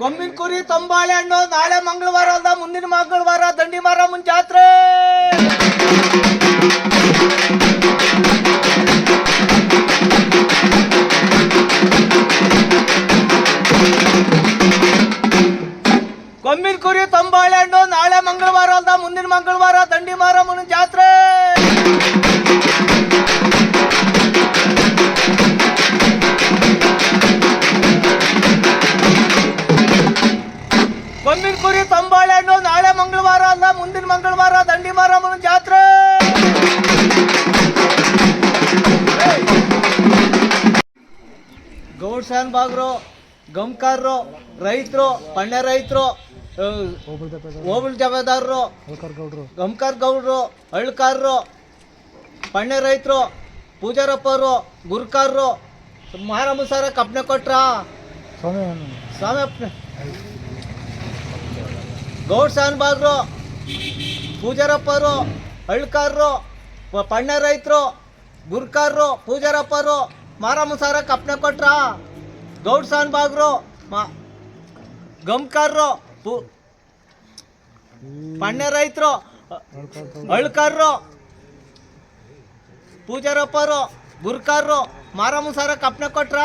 ಕೊಮ್ಮಿನ ಕುರಿ ತಂಬಾಳೆ ಹಣ್ಣು ನಾಳೆ ಮಂಗಳವಾರ ಅಲ್ಲ ಮುಂದಿನ ಮಂಗಳವಾರ ದಂಡಿ ಮಾರಮ್ಮನ ಜಾತ್ರೆ ಕೊಮ್ಮಿನ ಕುರಿ ತಂಬಾಳೆ ನಾಳೆ ಮಂಗಳವಾರ ಅಲ್ಲ ಮುಂದಿನ ಮಂಗಳವಾರ ದಂಡಿ ಮಾರಮ್ಮನ ಜಾತ್ರೆ. ಕೊಮ್ಮಿನ ಕುರಿ ತಂಬಾಳೆ ನಾಳೆ ಮಂಗಳವಾರ ಅಲ್ಲ ಮುಂದಿನ ಮಂಗಳವಾರ ದಂಡಿ ಮಾರಮ್ಮನ ಜಾತ್ರೆ. ಗೌಡ್ ಶಾನ್ ಬಾಗ್ರು ಗಮ್ಕಾರರು ರೈತರು, ಪಣ್ಯ ರೈತರು ಹೋಬಳಿ ಜವಾದಾರರು ಗಮ್ಕಾರ್ ಗೌಡ್ರು ಅಳ್ಕಾರರು ಪಣ್ಯ ರೈತರು ಪೂಜಾರಪ್ಪರು ಗುರುಕಾರರು ಮಾರಮ್ಮ ಸರ ಕಪ್ನೆ ಕೊಟ್ರ? ಸ್ವಾಮಿ ಗೌಡ್ ಶಾನ್ ಬಾಗ್ರು ಪೂಜಾರಪ್ಪರು ಅಳ್ಕಾರರು ಪಣ್ಣ ರೈತರು ಗುರ್ಕಾರರು ಪೂಜಾರಪ್ಪರು ಮಾರಮ್ಮ ಸಾರ ಕಪ್ನೆ ಕೊಟ್ರ? ಗೌಡ್ ಶಾನ್ ಬಾಗ್ರು ಮಾ ಗಮ್ಕಾರರು ಪೂ ಪಣ್ಯ ರೈತರು ಅಳ್ಕಾರರು ಪೂಜಾರಪ್ಪರು ಗುರ್ಕಾರರು ಮಾರಮ್ಮ ಸಾರ ಕಪ್ನೆ ಕೊಟ್ರ?